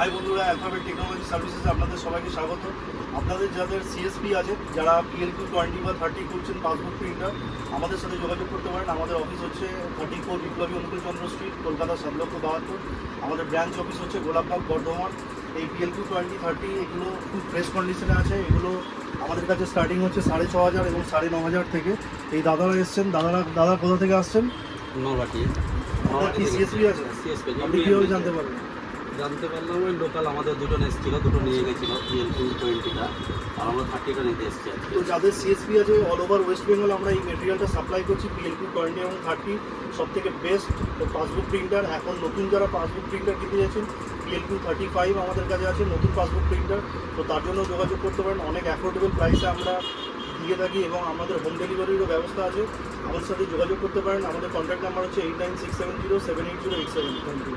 High বন্ধুরা alphabet technology services আপনাদের সবাইকে স্বাগত। আপনাদের যাদের সিএসপি আছে যারা পিএলকিউ টোয়েন্টি বা থার্টি করছেন পাসবুক প্রিন্টার আমাদের সাথে যোগাযোগ করতে পারেন। আমাদের অফিস হচ্ছে থার্টি ফোর বিপ্লবী অনুকূল চন্দ্র স্ট্রিট কলকাতা সাত লক্ষ বাহাত্তর। আমাদের ব্রাঞ্চ অফিস হচ্ছে গোলাপবাগ বর্ধমান। এই পিএলকিউ টোয়েন্টি থার্টি এগুলো খুব ফ্রেশ কন্ডিশনে আছে। এগুলো আমাদের কাছে স্টার্টিং হচ্ছে সাড়ে ছ হাজার এবং সাড়ে ন হাজার থেকে। এই দাদারা এসছেন দাদারা দাদা কোথা থেকে আসছেন? নলবাটি। আপনার কি CSP আছে? সিএসপি আপনি কীভাবে জানতে পারবেন? জানতে পারলাম ওই লোকাল আমাদের দুটো এসেছিল, দুটো নিয়ে গেছিল পিএলপি টোয়েন্টিটা আর আমরা থার্টিটা নিতে এসেছি তো যাদের সিএসপি আছে অল ওভার ওয়েস্ট বেঙ্গল আমরা এই মেটেরিয়ালটা সাপ্লাই করছি পিএলপি টোয়েন্টি এবং থার্টি সব থেকে বেস্ট পাসবুক প্রিন্টার এখন নতুন যারা পাসবুক প্রিন্টার কিনতে যাচ্ছেন পিএলপি থার্টি ফাইভ আমাদের কাছে আছে, নতুন পাসবুক প্রিন্টার তো তার জন্য যোগাযোগ করতে পারেন। অনেক অ্যাফোর্ডেবল প্রাইসে আমরা দিয়ে থাকি এবং আমাদের হোম ডেলিভারিরও ব্যবস্থা আছে। আমাদের সাথে যোগাযোগ করতে পারেন। আমাদের কন্ট্যাক্ট নাম্বার হচ্ছে eight nine six seven zero seven eight zero eight seven thank you